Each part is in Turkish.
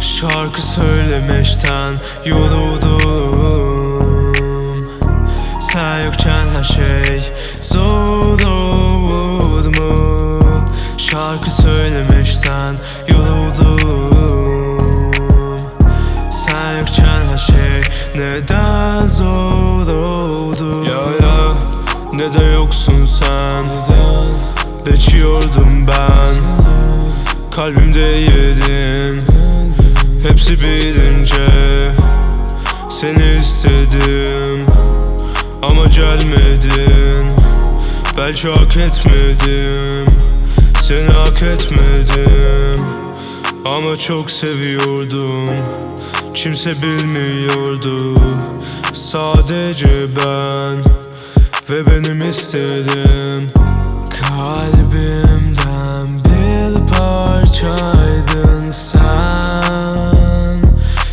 Şarkı söylemekten yoruldum Sen yokken her şey zor oldu mu? Şarkı söylemekten yoruldum Sen yokken her şey neden zor oldu? Ya neden yoksun sen? Neden? Ben. Kalbimde yedin. Hepsi bilince. Seni istedim. Ama gelmedin. Belki hak etmedim. Seni hak etmedim. Ama çok seviyordum. Kimse bilmiyordu. Sadece ben Ve benim istedim Kalbimden bir parçaydın sen.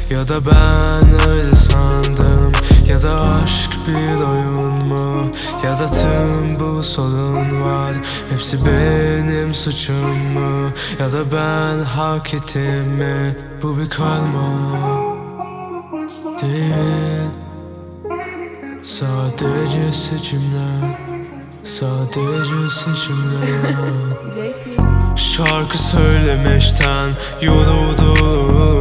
Ya da ben öyle sandım Ya da aşk bir oyun mu? Ya da tüm bu sorun var Hepsi benim suçum mu? Ya da ben hak ettim mi? Bu bir karma Değil Sadece seçimler Sadece seçimler. Şarkı söylemekten yoruldum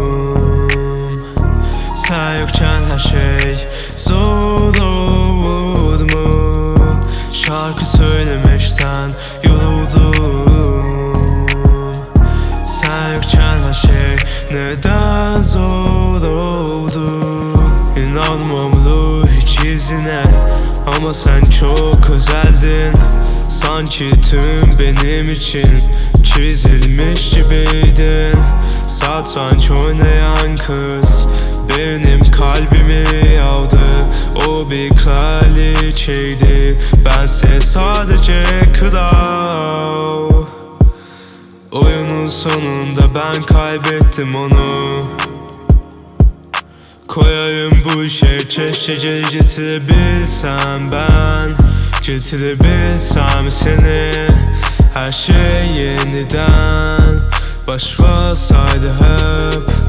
Sen yokken her şey zor olur mu? Şarkı söylemekten yoruldum Sen yokken her şey neden zor oldu? İnanmam izine Ama sen çok özeldin. Sanki tüm benim için çizilmiş gibiydin. Satranç oynayan kız benim kalbimi aldı O bir kraliçeydi. Bense sadece kral. Oyunun sonunda ben kaybettim onu Koyayım bu işe? Çeşitli getirebilsem ben. Getirebilsem seni Her şey yeniden. Başlasaydı hep